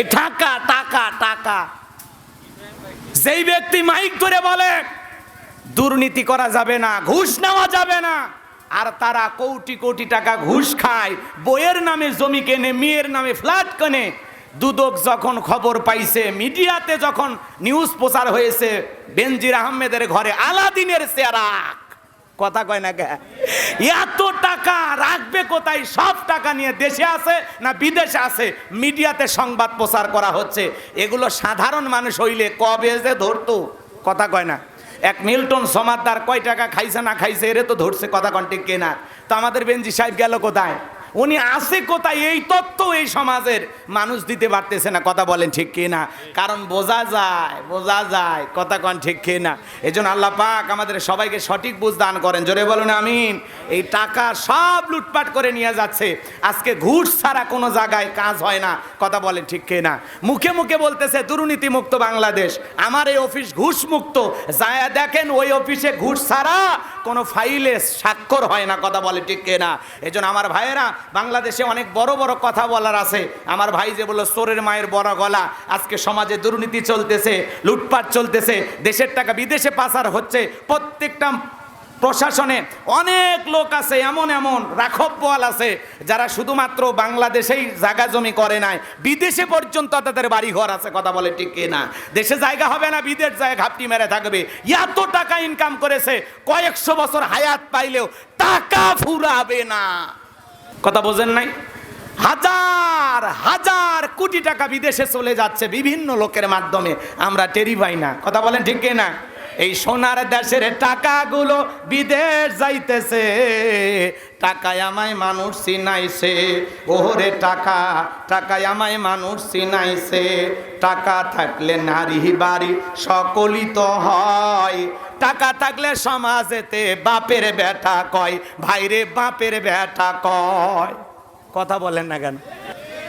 এ টাকা টাকা টাকা যেই ব্যক্তি মাইক ধরে বলে, দুর্নীতি করা যাবে না, ঘুষ নেওয়া যাবে না, আর তারা কোটি কোটি টাকা ঘুষ খায়, বইয়ের নামে জমি কেনে, মেয়ের নামে ফ্ল্যাট কেনে, দুদক যখন খবর পাইছে, মিডিয়াতে যখন নিউজ প্রচার হয়েছে, বেনজির আহমেদের ঘরে আলাদিনের চেরাক কথা কয় না এত টাকা রাখবে কোথায়? সব টাকা নিয়ে দেশে আছে না বিদেশে আছে? মিডিয়াতে সংবাদ প্রচার করা হচ্ছে। এগুলো সাধারণ মানুষ হইলে কবে যে ধরতো? কথা কয় না। এক মিল্টন সমাদার কয় টাকা খাইছে না খাইছে, এরে তো ধরছে, কথা কন্টিক কেনা? তো আমাদের বেঞ্জি সাহেব গেল কোথায়? উনি আছে কোথায়? এই তত্ত্ব এই সমাজের। মানুষ দিতে পারতেছে না, কথা বলেন ঠিক কি না? কারণ বোঝা যায় বোঝা যায়, কথা কন ঠিক কি না? এই জন্য আল্লাহ পাক আমাদের সবাইকে সঠিক বুঝ দান করেন। জোরে বলুন, আমিন। এই টাকা সব লুটপাট করে নিয়ে যাচ্ছে। আজকে ঘুষ ছাড়া কোনো জায়গায় কাজ হয় না, কথা বলেন ঠিক কি না? মুখে মুখে বলতেছে দুর্নীতি মুক্ত বাংলাদেশ। আমার এই অফিস ঘুষ মুক্ত যায় দেখেন ওই অফিসে ঘুষ ছাড়া কোনো ফাইলে স্বাক্ষর হয় না, কথা বলে ঠিক না এই জন্য আমার ভাইয়েরা, বাংলাদেশে অনেক বড় বড় কথা বলার আছে। আমার ভাই যে বলল, চোরের মায়ের বড় গলা, আজকে সমাজে দুর্নীতি চলতেছে, লুটপাট চলতেছে, দেশের টাকা বিদেশে পাচার হচ্ছে, প্রত্যেকটা প্রশাসনে অনেক লোক আছে, এমন এমন রাখব বল আছে, যারা শুধুমাত্র বাংলাদেশেই জায়গা জমি করে নাই। বিদেশে পর্যন্ত তাদের বাড়ি ঘর আছে, কথা বলে ঠিক না? দেশে জায়গা হবে না, বিদেশ যায় ঘাপটি মেরে থাকবে। এত টাকা ইনকাম করেছে, কয়েকশো বছর হায়াত পাইলেও টাকা ফুরাবে না। কথা বোঝেন নাই? হাজার হাজার কোটি টাকা বিদেশে চলে যাচ্ছে বিভিন্ন লোকের মাধ্যমে। আমরা টেরি পাই না, কথা বলেন ঠিক না? এই সোনার দেশের টাকাগুলো বিদেশ যাইতেছে। টাকায় আমায় মানুষ চিনাইছে। ওহরে টাকা, টাকায় আমায় মানুষ চিনাইছে। টাকা থাকলে নারী বাড়ি সকলই তো হয়। টাকা থাকলে সমাজেতে বাপের বেটা কয়, ভাইরে বাপের বেটা কয়। কথা বলেন না কেন?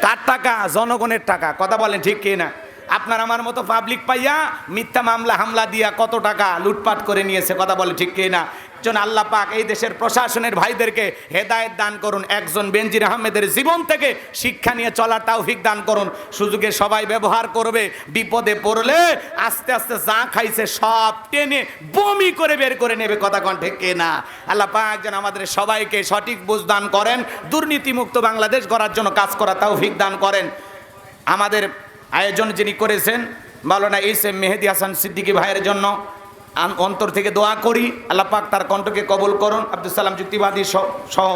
কার টাকা? জনগণের টাকা। কথা বলেন ঠিক কি না আপনার আমার মতো পাবলিক পাইয়া মিথ্যা মামলা, হামলা দিয়া কত টাকা লুটপাট করে নিয়েছে, কথা বলে ঠিক কি না? একজন আল্লাহ পাক এই দেশের প্রশাসনের ভাইদেরকে হেদায়েত দান করুন, একজন বেনজির আহমেদের জীবন থেকে শিক্ষা নিয়ে চলার তৌফিক দান করুন, সুযোগে সবাই ব্যবহার করবে, বিপদে পড়লে আস্তে আস্তে যা খাইছে সব টেনে বমি করে বের করে নেবে, কথা কন ঠিক কে না? আল্লাহ পাক যেন আমাদের সবাইকে সঠিক বুঝ দান করেন, দুর্নীতিমুক্ত বাংলাদেশ গড়ার জন্য কাজ করা তৌফিক দান করেন। আমাদের আয়োজন যিনি করেছেন মাওলানা ইসেম মেহেদি হাসান সিদ্দিকী ভাইয়ের জন্য অন্তর থেকে দোয়া করি। আল্লাহ পাক তার কণ্ঠকে কবুল করুন। আব্দুল সালাম যুক্তিবাদী সহ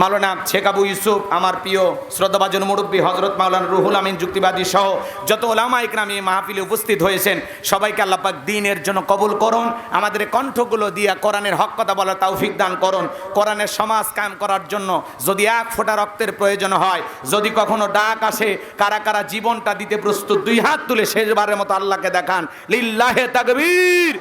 মাওলানা শেখ আবু ইউসুফ, আমার প্রিয় শ্রদ্ধাভাজন মুরব্বী হজরত মাওলানা রুহুল আমিন যুক্তিবাদী সহ যত ওলামা ইকরাম এই মাহফিলে উপস্থিত হয়েছেন, সবাইকে আল্লাহ পাক দিনের জন্য কবুল করুন। আমাদের কণ্ঠগুলো দিয়া কোরআনের হক কথা বলার তৌফিক দান করুন। কোরআনের সমাজ কায়েম করার জন্য যদি এক ফোঁটা রক্তের প্রয়োজন হয়, যদি কখনো ডাক আসে, কারা কারা জীবনটা দিতে প্রস্তুত, দুই হাত তুলে শেষবারের মতো আল্লাহকে দেখান। লিল্লাহে তাকবীর।